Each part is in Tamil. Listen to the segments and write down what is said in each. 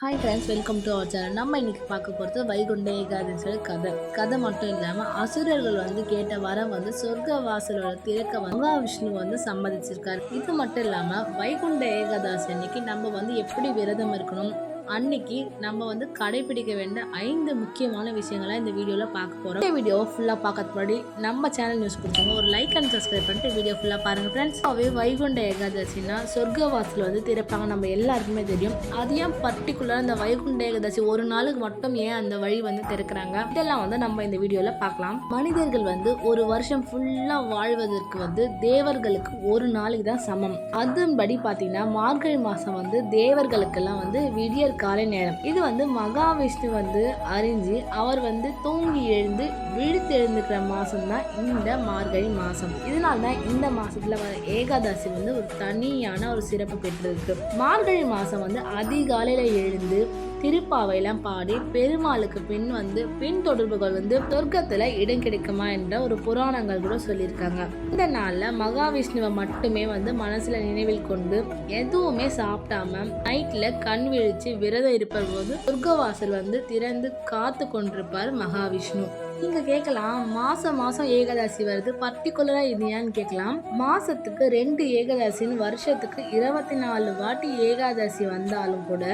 Hi friends welcome to our channel நம்ம இன்னைக்கு பார்க்க போகிறது வைகுண்ட ஏகாதசியோட கதை. கதை மட்டும் இல்லாமல் அசுரர்கள் வந்து கேட்ட வரம் வந்து சொர்க்க வாசலோட திறக்க வந்து மகாவிஷ்ணு வந்து சம்மதிச்சிருக்காரு. இது மட்டும் இல்லாமல் வைகுண்ட ஏகாதசி அன்னைக்கு நம்ம வந்து எப்படி விரதம் இருக்கணும்? அன்னைக்கு நம்ம வந்து கடைபிடிக்க வேண்டிய ஐந்து முக்கியமான விஷயங்களை இந்த வீடியோவில் பார்க்க போகிறோம் இந்த வீடியோ ஃபுல்லாக பார்க்கறது முன்னாடி நம்ம சேனல் நியூஸ் கொடுத்துங்க ஒரு லைக் அண்ட் சப்ஸ்கிரைப் பண்ணிட்டு வீடியோ ஃபுல்லாக பாருங்கள் ஃப்ரெண்ட்ஸ் அவே வைகுண்ட ஏகாதசினா சொர்க்க வாசல் வந்து திறப்பாங்க. நம்ம எல்லாருக்குமே தெரியும். அது ஏன் பர்டிகுலராக இந்த வைகுண்ட ஏகாதசி ஒரு நாளுக்கு மட்டும் ஏன் அந்த வழி வந்து திறக்கிறாங்க? இதெல்லாம் வந்து நம்ம இந்த வீடியோவில் பார்க்கலாம். மனிதர்கள் வந்து ஒரு வருஷம் ஃபுல்லாக வாழ்வதற்கு வந்து தேவர்களுக்கு ஒரு நாளைக்கு தான் சமம். அதன்படி பார்த்தீங்கன்னா மார்கழி மாதம் வந்து தேவர்களுக்கெல்லாம் வந்து விடியற் காலை நேரம். இது வந்து மகாவிஷ்ணு வந்து அறிஞ்சு அவர் வந்து தூங்கி எழுந்து விழித்து எழுந்துக்கிற மாதம் தான் இந்த மார்கழி மாதம் இதனால தான் இந்த மாதத்தில் வர ஏகாதசி வந்து ஒரு தனியான ஒரு சிறப்பு பெற்றிருக்கு. மார்கழி மாதம் வந்து அதிகாலையில் எழுந்து திருப்பாவையெல்லாம் பாடி பெருமாளுக்கு பின் வந்து பின் தொடர்புகள் வந்து சொர்க்கத்தில் இடம் கிடைக்குமா என்ற ஒரு புராணங்கள் கூட சொல்லியிருக்காங்க. இந்த நாளில் மகாவிஷ்ணுவை மட்டுமே வந்து மனசில் நினைவில் கொண்டு எதுவுமே சாப்பிடாம நைட்டில் கண் விழிச்சு விரதம் இருப்பது போது சொர்க்கவாசல் வந்து திறந்து காத்து கொண்டிருப்பார் மகாவிஷ்ணு. நீங்க கேட்கலாம் மாசம் மாசம் ஏகாதசி வருது பர்டிகுலரா இது ஏன்னு கேட்கலாம். மாசத்துக்கு ரெண்டு ஏகாதசின்னு வருஷத்துக்கு இருபத்தி நாலு வாட்டி ஏகாதசி வந்தாலும் கூட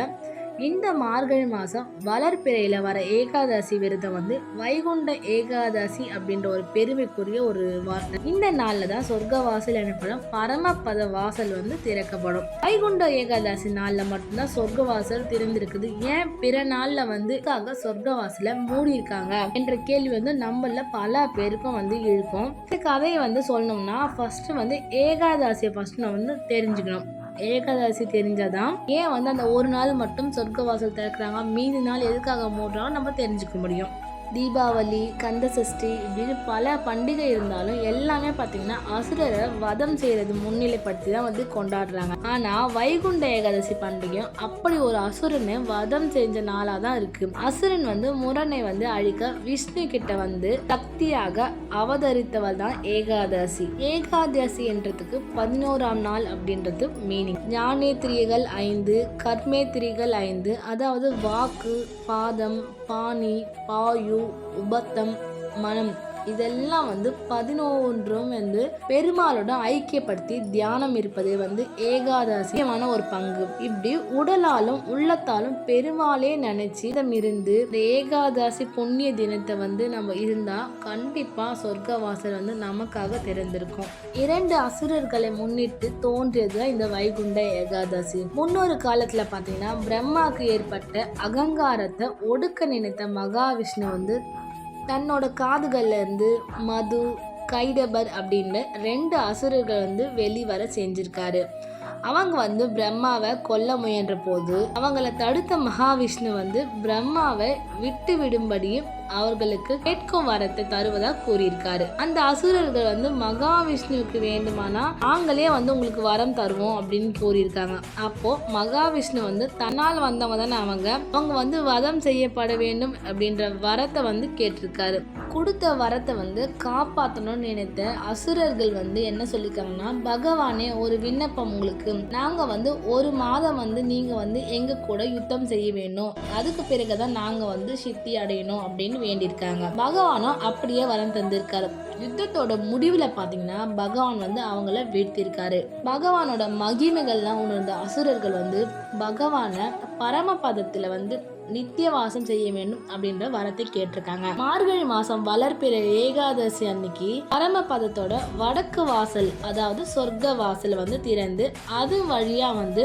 இந்த மார்கழி மாதம் வளர்பிறையில் வர ஏகாதசி விரதம் வந்து வைகுண்ட ஏகாதசி அப்படின்ற ஒரு பெருமைக்குரிய ஒரு வார்த்தை. இந்த நாளில் தான் சொர்க்க வாசல் எனப்படும் பரமபத வாசல் வந்து திறக்கப்படும். வைகுண்ட ஏகாதசி நாளில் மட்டும்தான் சொர்க்க வாசல் திறந்திருக்குது. ஏன் பிற நாளில் வந்து இதுக்காக சொர்க்க வாசலை மூடி இருக்காங்க என்ற கேள்வி வந்து நம்மள பல பேருக்கும் வந்து இருக்கும் இந்த கதையை வந்து சொல்லணும்னா ஃபர்ஸ்ட் வந்து ஏகாதசியை ஃபர்ஸ்ட் நம்ம வந்து தெரிஞ்சுக்கணும். ஏகாதசி தெரிஞ்சாதான் ஏன் வந்து அந்த ஒரு நாள் மட்டும் சொர்க்க வாசல் திறக்கிறாங்க? மீதி நாள் எதுக்காக மூடுறாங்க நம்ம தெரிஞ்சுக்க முடியும். தீபாவளி கந்த சஷ்டி இப்படின்னு பல பண்டிகை இருந்தாலும் எல்லாமே பார்த்தீங்கன்னா அசுரரை வதம் செய்கிறது முன்னிலைப்படுத்தி தான் வந்து கொண்டாடுறாங்க. ஆனால் வைகுண்ட ஏகாதசி பண்டிகையும் அப்படி ஒரு அசுரனை வதம் செஞ்ச நாளாக தான் இருக்கு. அசுரன் வந்து முரனை வந்து அழிக்க விஷ்ணு கிட்ட வந்து சக்தியாக அவதரித்தவள் தான் ஏகாதசி. ஏகாதசி என்றதுக்கு பதினோராம் நாள் அப்படின்றது மீனிங் ஞானேத்திரிகள் ஐந்து கர்மேத்திரிகள் ஐந்து அதாவது வாக்கு பாதம் பாணி பாயு உபத்தம் மனம். இதெல்லாம் வந்து பதினொன்றும் வந்து பெருமாளோட ஐக்கியப்படுத்தி தியானம் இருப்பதே வந்து ஏகாதசியமான ஒரு பங்கு. இப்படி உடலாலும் உள்ளத்தாலும் பெருமாளே நினைச்சு இதம் இருந்து இந்த ஏகாதசி புண்ணிய தினத்தை வந்து நம்ம இருந்தா கண்டிப்பா சொர்க்கவாசல் வந்து நமக்காக திறந்திருக்கும். இரண்டு அசுரர்களை முன்னிட்டு தோன்றியது தான் இந்த வைகுண்ட ஏகாதசி. முன்னொரு காலத்துல பாத்தீங்கன்னா பிரம்மாக்கு ஏற்பட்ட அகங்காரத்தை ஒடுக்க நினைத்த மகாவிஷ்ணு வந்து தன்னோட காதுகள்ல இருந்து மது கைடபர் அப்படின்னு ரெண்டு அசுரர்கள் வந்து வெளிவர செஞ்சிருக்காரு. அவங்க வந்து பிரம்மாவை கொல்ல முயன்ற போது அவங்கள தடுத்த மகாவிஷ்ணு வந்து பிரம்மாவை விட்டு விடும்படியும் அவர்களுக்கு கேட்கும் வரத்தை தருவதா கூறியிருக்காரு. அந்த அசுரர்கள் வந்து மகாவிஷ்ணுவுக்கு வேண்டுமானா நாங்களே வந்து உங்களுக்கு வரம் தருவோம் அப்படின்னு கூறியிருக்காங்க. அப்போ மகாவிஷ்ணு வந்து தன்னால் வந்தவங்க தானே அவங்க அவங்க வந்து வதம் செய்யப்பட வேண்டும் அப்படின்ற வரத்தை வந்து கேட்டிருக்காரு. கொடுத்த வரத்தை வந்து காப்பாற்றணும்னு நினைத்த அசுரர்கள் வந்து என்ன சொல்லியிருக்காங்கன்னா பகவானே ஒரு விண்ணப்பம் உங்களுக்கு. நாங்கள் வந்து ஒரு மாதம் வந்து நீங்கள் வந்து எங்கள் கூட யுத்தம் செய்ய வேணும் அதுக்கு பிறகு தான் நாங்கள் வந்து சித்தி அடையணும் அப்படின்னு வேண்டியிருக்காங்க. பகவானும் அப்படியே வரம் தந்திருக்காரு. யுத்தத்தோட முடிவில் பார்த்தீங்கன்னா பகவான் வந்து அவங்கள வீழ்த்திருக்காரு பகவானோட மகிமைகள்லாம் உணர்ந்த அசுரர்கள் வந்து பகவானை பரமபதத்தில் வந்து நித்திய வாசம் செய்ய வேண்டும் அப்படின்ற வரத்தை கேட்டிருக்காங்க. மார்கழி மாசம் வளர்ப்பிற ஏகாதசி அன்னைக்கு பரமபதத்தோட வடக்கு வாசல் அதாவது சொர்க்க வாசல் வந்து திறந்து அது வழியா வந்து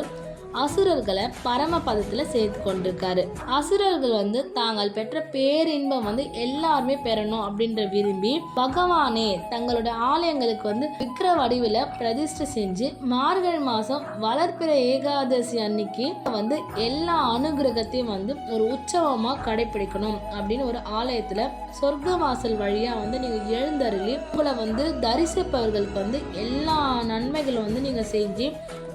அசுரர்களை பரம பதத்தில் சேர்த்து கொண்டிருக்காரு. அசுரர்கள் வந்து தாங்கள் பெற்ற பேரின்பம் வந்து எல்லாருமே பெறணும் அப்படின்ற விரும்பி பகவானே தங்களோட ஆலயங்களுக்கு வந்து விக்கிர வடிவில் பிரதிஷ்டை செஞ்சு மார்கழி மாதம் வளர்ப்பிற ஏகாதசி அன்னைக்கு வந்து எல்லா அனுகிரகத்தையும் வந்து ஒரு உற்சவமாக கடைபிடிக்கணும் அப்படின்னு ஒரு ஆலயத்தில் சொர்க்க வாசல் வழியாக வந்து நீங்கள் எழுந்தருளி உங்களை வந்து தரிசிப்பவர்களுக்கு வந்து எல்லா நன்மைகளும் வந்து நீங்கள் செஞ்சு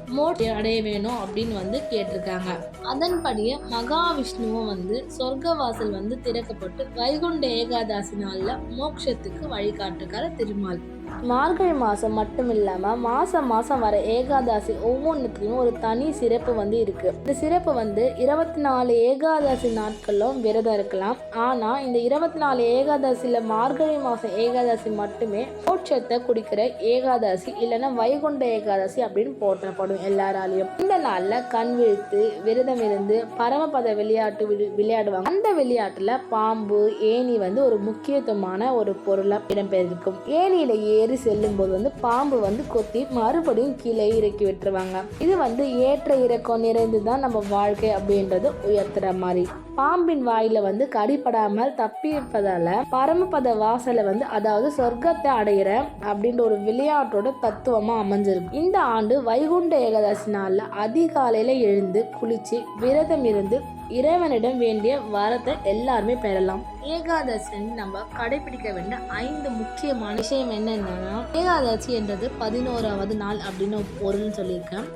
மோட் அடைய வேணும் அப்படின்னு வந்து கேட்டிருக்காங்க. அதன்படியே மகாவிஷ்ணுவும் வந்து சொர்க்க வாசல் வந்து திறக்கப்பட்டு வைகுண்ட ஏகாதசி நாளில் மோட்சத்துக்கு வழிகாட்டுக்கார திருமால். மார்கழி மாதம் மட்டும் இல்லாமல் மாதம் மாதம் வர ஏகாதசி ஒவ்வொன்றுத்துலையும் ஒரு தனி சிறப்பு வந்து இருக்குது இந்த சிறப்பு வந்து இருபத்தி நாலு ஏகாதசி நாட்களும் விரதம் இருக்கலாம். ஆனால் இந்த இருபத்தி நாலு ஏகாதசியில் மார்கழி மாதம் ஏகாதசி மட்டுமே மோட்சத்தை குடிக்கிற ஏகாதசி இல்லைன்னா வைகுண்ட ஏகாதசி அப்படின்னு போற்றப்படும் எல்லாராலையும். நாளில் கண் விழித்து விரதம் இருந்து பரமபத விளையாட்டு விளை- விளையாடுவாங்க. அந்த விளையாட்டில் பாம்பு ஏணி வந்து ஒரு முக்கியத்துவமான ஒரு பொருளாக இடம்பெற்றிருக்கும் ஏணியில ஏறி செல்லும் போது வந்து பாம்பு வந்து கொத்தி மறுபடியும் கீழே இறக்கி விட்டுருவாங்க. இது வந்து ஏற்ற இறக்கம் நிறைந்து தான் நம்ம வாழ்க்கை அப்படின்றது உயர்த்துற மாதிரி. பாம்பின் வாயில வந்து கடிப்படாமல் தப்பிப்பதால பரமபத வாசலை வந்து அதாவது சொர்க்கத்தை அடையிற அப்படின்ற ஒரு விளையாட்டோட தத்துவமா அமைஞ்சிருக்கு. இந்த ஆண்டு வைகுண்ட ஏகாதசி நாளில் அதிகாலையில் எழுந்து குளித்து விரதம் இருந்து இறைவனிடம் வேண்டிய வரத்தை எல்லாருமே பெறலாம். ஏகாதசி நம்ம கடைபிடிக்க வேண்டிய ஐந்து முக்கியமான விஷயம் என்னன்னா ஏகாதசி என்றது பதினோராவது நாள் அப்படின்னு பொருள்னு சொல்லியிருக்கேன்.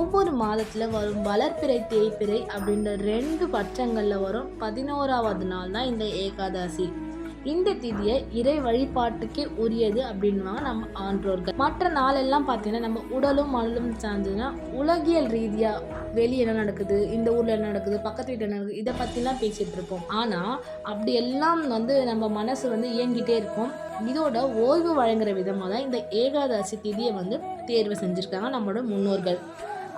ஒவ்வொரு மாதத்தில் வரும் வளர்ப்பிறை தேய்ப்பிறை அப்படின்ற ரெண்டு பட்சங்களில் வரும் பதினோராவது நாள் தான் இந்த ஏகாதசி. இந்த திதியை இறை வழிபாட்டுக்கே உரியது அப்படின்வாங்க நம்ம ஆன்றோர்கள் மற்ற நாளெல்லாம் பார்த்தீங்கன்னா நம்ம உடலும் மனலும் சார்ந்ததுன்னா உலகியல் ரீதியாக வெளியே என்ன நடக்குது? இந்த ஊரில் என்ன நடக்குது? பக்கத்து வீட்டில் என்ன நடக்குது? இதை பற்றிலாம் பேசிகிட்டு இருப்போம். ஆனால் அப்படி எல்லாம் வந்து நம்ம மனசு வந்து இயங்கிட்டே இருக்கும். இதோட ஓய்வு வழங்குற விதமாக தான் இந்த ஏகாதசி திதியை வந்து தேர்வு செஞ்சுருக்காங்க நம்மளோட முன்னோர்கள்.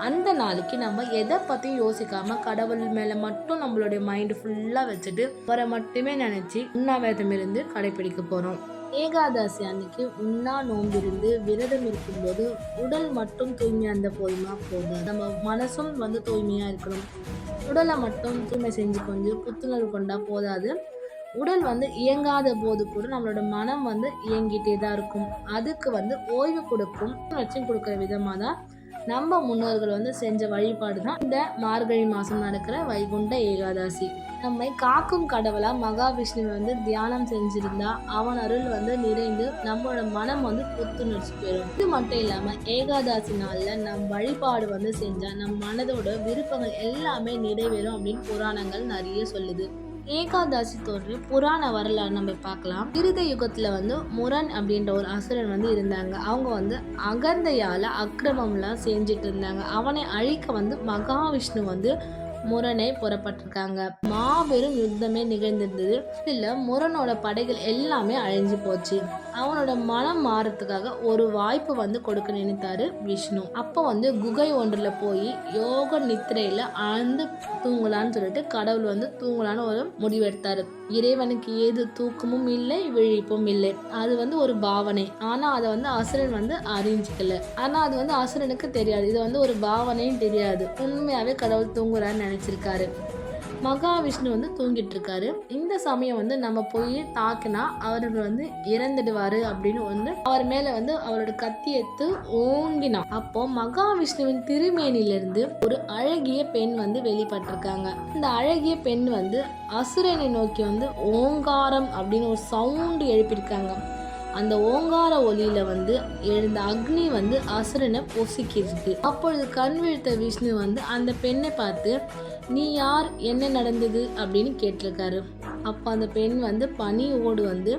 அந்த நாளைக்கு நம்ம எதை பற்றியும் யோசிக்காமல் கடவுள் மேலே மட்டும் நம்மளுடைய மைண்டு ஃபுல்லாக வச்சுட்டு வர மட்டுமே நினச்சி உண்ணாவிரதம் இருந்து கடைப்பிடிக்க போகிறோம் ஏகாதசி அன்னைக்கு உண்ணா நோம்பிருந்து விரதம் இருக்கும்போது உடல் மட்டும் தூய்மையாக இருந்த போதுமா? போதும். நம்ம மனசும் வந்து தூய்மையாக இருக்கணும். உடலை மட்டும் தூய்மை செஞ்சு கொஞ்சம் புத்துணர்வு கொண்டா போதாது. உடல் வந்து இயங்காத போது கூட நம்மளோட மனம் வந்து இயங்கிட்டே தான் இருக்கும். அதுக்கு வந்து ஓய்வு கொடுக்கும். வச்சும் கொடுக்குற விதமாக தான் நம்ம முன்னோர்கள் வந்து செஞ்ச வழிபாடு தான் இந்த மார்கழி மாதம் நடக்கிற வைகுண்ட ஏகாதசி. நம்மை காக்கும் கடவுளா மகாவிஷ்ணுவை வந்து தியானம் செஞ்சிருந்தா அவன் அருள் வந்து நிறைந்து நம்மளோட மனம் வந்து புத்துணர்ச்சி பெறும். இது மட்டும் இல்லாம ஏகாதசி நாள்ல நம் வழிபாடு வந்து செஞ்சா நம் மனதோட விருப்பங்கள் எல்லாமே நிறைவேறும் அப்படின்னு புராணங்கள் நிறைய சொல்லுது. ஏகாதசி தோன்று புராண வரலாறு நம்ம பார்க்கலாம். கிருத யுகத்துல வந்து முரண் அப்படின்ற ஒரு அசுரன் வந்து இருந்தாங்க. அவங்க வந்து அகந்தையால அக்கிரமம்லாம் செஞ்சுட்டு இருந்தாங்க. அவனை அழிக்க வந்து மகாவிஷ்ணு வந்து முரணே புறப்பட்டிருக்காங்க. மாபெரும் யுத்தமே நிகழ்ந்திருந்தது. இதுல முரனோட படைகள் எல்லாமே அழிஞ்சு போச்சு. அவனோட மனம் மாறத்துக்காக ஒரு வாய்ப்பு வந்து கொடுக்க நினைத்தாரு விஷ்ணு. அப்போ வந்து குகை ஒன்றுல போய் யோக நித்திரையில ஆழ்ந்து தூங்கலான்னு சொல்லிட்டு கடவுள் வந்து தூங்கலான்னு ஒரு முடிவெடுத்தாரு. இறைவனுக்கு ஏது தூக்கமும் இல்லை விழிப்பும் இல்லை. அது வந்து ஒரு பாவனை. ஆனால் அதை வந்து அசுரன் வந்து அறிஞ்சிக்கல. ஆனால் அது வந்து அசுரனுக்கு தெரியாது. இது வந்து ஒரு பாவனையும் தெரியாது. உண்மையாகவே கடவுள் தூங்குறான்னு நினச்சிருக்காரு. மகாவிஷ்ணு வந்து தூங்கிட்டு இருக்காரு இந்த சமயம் வந்து நம்ம போய் தாக்குனா அவர்கள் வந்து இறந்துடுவாரு அப்படின்னு வந்து அவர் மேல வந்து அவரோட கத்தி எடுத்து ஓங்கினான். அப்போ மகாவிஷ்ணுவின் திருமேனிலிருந்து ஒரு அழகிய பெண் வந்து வெளிப்பட்டிருக்காங்க. இந்த அழகிய பெண் வந்து அசுரனை நோக்கி வந்து ஓங்காரம் அப்படின்னு ஒரு சவுண்டு எழுப்பியிருக்காங்க. அந்த ஓங்கார ஒலியில வந்து எழுந்த அக்னி வந்து அசுரனை பொசுக்கிருக்கு அப்பொழுது கண் விழித்த விஷ்ணு வந்து அந்த பெண்ணை பார்த்து நீ யார்? என்ன நடந்தது? அப்படின்னு கேட்டிருக்காரு. அப்போ அந்த பெண் வந்து பனியோடு வந்து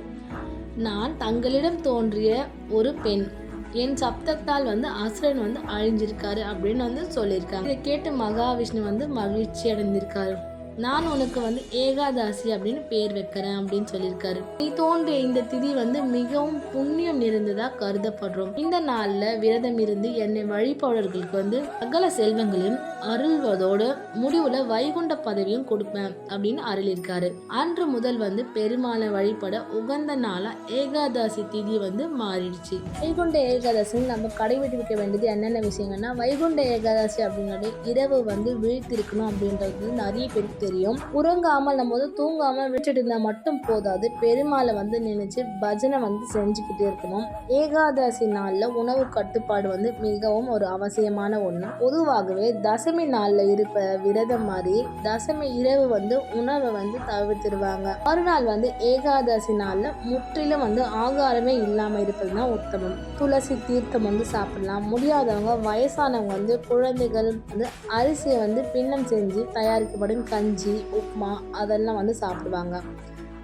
நான் தங்களிடம் தோன்றிய ஒரு பெண். என் சப்தத்தால் வந்து அசுரன் வந்து அழிஞ்சிருக்காரு அப்படின்னு வந்து சொல்லியிருக்காங்க இதை கேட்டு மகாவிஷ்ணு வந்து மகிழ்ச்சி அடைந்திருக்காரு நான் உனக்கு வந்து ஏகாதாசி அப்படின்னு பேர் வைக்கிறேன் அப்படின்னு சொல்லியிருக்காரு. நீ தோன்றிய இந்த திதி வந்து மிகவும் புண்ணியம் நிறைந்ததா கருதப்படுறோம். இந்த நாளில் விரதம் இருந்து என்னை வழிபாடர்களுக்கு வந்து அகல செல்வங்களையும் அருள்வதோடு முடிவுல வைகுண்ட பதவியும் கொடுப்பேன் அப்படின்னு அருளிருக்காரு அன்று முதல் வந்து பெருமாளை வழிபட உகந்த நாளா ஏகாதசி திதி வந்து மாறிடுச்சு. வைகுண்ட ஏகாதசி நம்ம கடைபிடிக்க வேண்டியது என்னென்ன விஷயங்கள்னா வைகுண்ட ஏகாதசி அப்படிங்கிறது இரவு வந்து விழித்திருக்கணும் அப்படின்றது நிறைய பேருக்கு தெரியும். உறங்காமல் நம்ம வந்து தூங்காமல் விட்டுட்டு இருந்தால் மட்டும் போதாது. பெருமாளை வந்து நினைச்சு பஜனை வந்து செஞ்சுக்கிட்டே இருக்கணும். ஏகாதசி நாளில் உணவு கட்டுப்பாடு வந்து மிகவும் ஒரு அவசியமான ஒன்று பொதுவாகவே தசமி நாளில் இருப்ப விரதம் மாதிரி தசமி இரவு வந்து உணவை வந்து தவிர்த்துருவாங்க. மறுநாள் வந்து ஏகாதசி நாளில் முற்றிலும் வந்து ஆகாரமே இல்லாமல் இருப்பது தான் உத்தமம். துளசி தீர்த்தம் வந்து சாப்பிடலாம். முடியாதவங்க வயசானவங்க வந்து குழந்தைகள் வந்து அரிசியை வந்து பின்னம் செஞ்சு தயாரிக்கப்படும் கஞ்சி உப்புமா அதெல்லாம் வந்து சாப்பிடுவாங்க.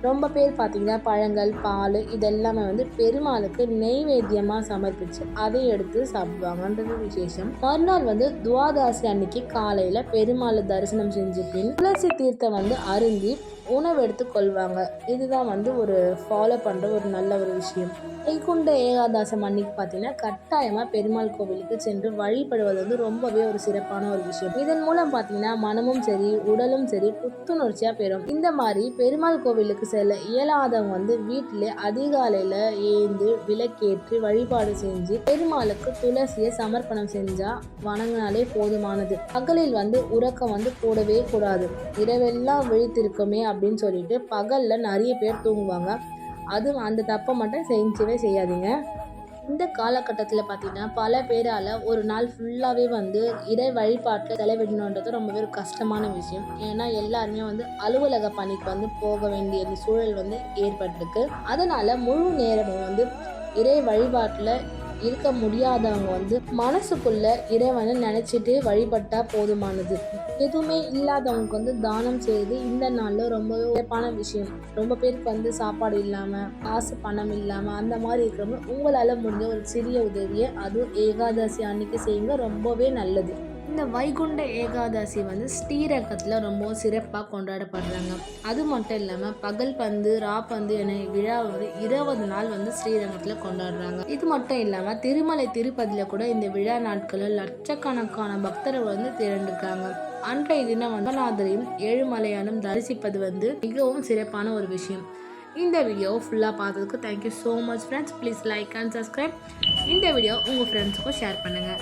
ரொம்ப பேர் பார்த்திங்கன்னா பழங்கள் பால் இதெல்லாமே வந்து பெருமாளுக்கு நெய்வேத்தியமாக சமர்ப்பித்து அதை எடுத்து சாப்பிடுவாங்கன்றது விசேஷம். மறுநாள் வந்து துவாதாசி அன்னைக்கு காலையில் பெருமாளை தரிசனம் செஞ்ச பின் துளசி தீர்த்தம் வந்து அருந்தி உணவு எடுத்துக்கொள்வாங்க. இதுதான் வந்து ஒரு ஃபாலோ பண்ணுற ஒரு நல்ல ஒரு விஷயம். வைகுண்ட ஏகாதாசம் அன்னைக்கு பார்த்தீங்கன்னா கட்டாயமாக பெருமாள் கோவிலுக்கு சென்று வழிபடுவது வந்து ரொம்பவே ஒரு சிறப்பான ஒரு விஷயம். இதன் மூலம் பார்த்தீங்கன்னா மனமும் சரி உடலும் சரி புத்துணர்ச்சியாக பெறும். இந்த மாதிரி பெருமாள் கோவிலுக்கு செல்ல இயலாதவங்க வந்து வீட்டிலே அதிகாலையில் ஏந்து விளக்கேற்றி வழிபாடு செஞ்சு பெருமாளுக்கு துளசியை சமர்ப்பணம் செஞ்சால் வணங்கினாலே போதுமானது. பகலில் வந்து உறக்கம் வந்து கூடவே கூடாது. இரவெல்லாம் விழித்திருக்குமே அப்படின்னு சொல்லிட்டு பகலில் நிறைய பேர் தூங்குவாங்க. அதுவும் அந்த தப்பை மட்டும் செஞ்சவே செய்யாதீங்க. இந்த காலகட்டத்தில் பார்த்தீங்கன்னா பல பேரால் ஒரு நாள் ஃபுல்லாகவே வந்து இறை வழிபாட்டில் செலவிடணுன்றது ரொம்பவே ஒரு கஷ்டமான விஷயம். ஏன்னா எல்லாருமே வந்து அலுவலக பணிக்கு வந்து போக வேண்டிய சூழல் வந்து ஏற்பட்டிருக்கு. அதனால் முழு நேரமும் வந்து இறை வழிபாட்டில் இருக்க முடியாதவங்க வந்து மனசுக்குள்ள இறைவனை நினச்சிட்டு வழிபட்டா போதுமானது. எதுவுமே இல்லாதவங்களுக்கு வந்து தானம் செய்து இந்த நாளில் ரொம்பவே உயர்ப்பான விஷயம். ரொம்ப பேருக்கு வந்து சாப்பாடு இல்லாமல் காசு பணம் இல்லாமல் அந்த மாதிரி இருக்கிறவங்க உங்களால் முடிஞ்ச ஒரு சிறிய உதவியை அதுவும் ஏகாதசி அன்னைக்கு செய்யுங்க. ரொம்பவே நல்லது. இந்த வைகுண்ட ஏகாதசி வந்து ஸ்ரீரங்கத்தில் ரொம்ப சிறப்பாக கொண்டாடப்படுறாங்க. அது மட்டும் இல்லாமல் பகல் பந்து ராப்பந்து என விழா வந்து இருபது நாள் வந்து ஸ்ரீரங்கத்தில் கொண்டாடுறாங்க. இது மட்டும் இல்லாமல் திருமலை திருப்பதியில் கூட இந்த விழா நாட்களில் லட்சக்கணக்கான பக்தர்கள் வந்து திரண்டிருக்காங்க. அன்றைய தினம் வந்தநாதரையும் ஏழுமலையானும் தரிசிப்பது வந்து மிகவும் சிறப்பான ஒரு விஷயம். இந்த வீடியோ ஃபுல்லாக பார்த்ததுக்கு thank you so much friends please like and subscribe இந்த வீடியோ உங்கள் ஃப்ரெண்ட்ஸுக்கும் ஷேர் பண்ணுங்கள்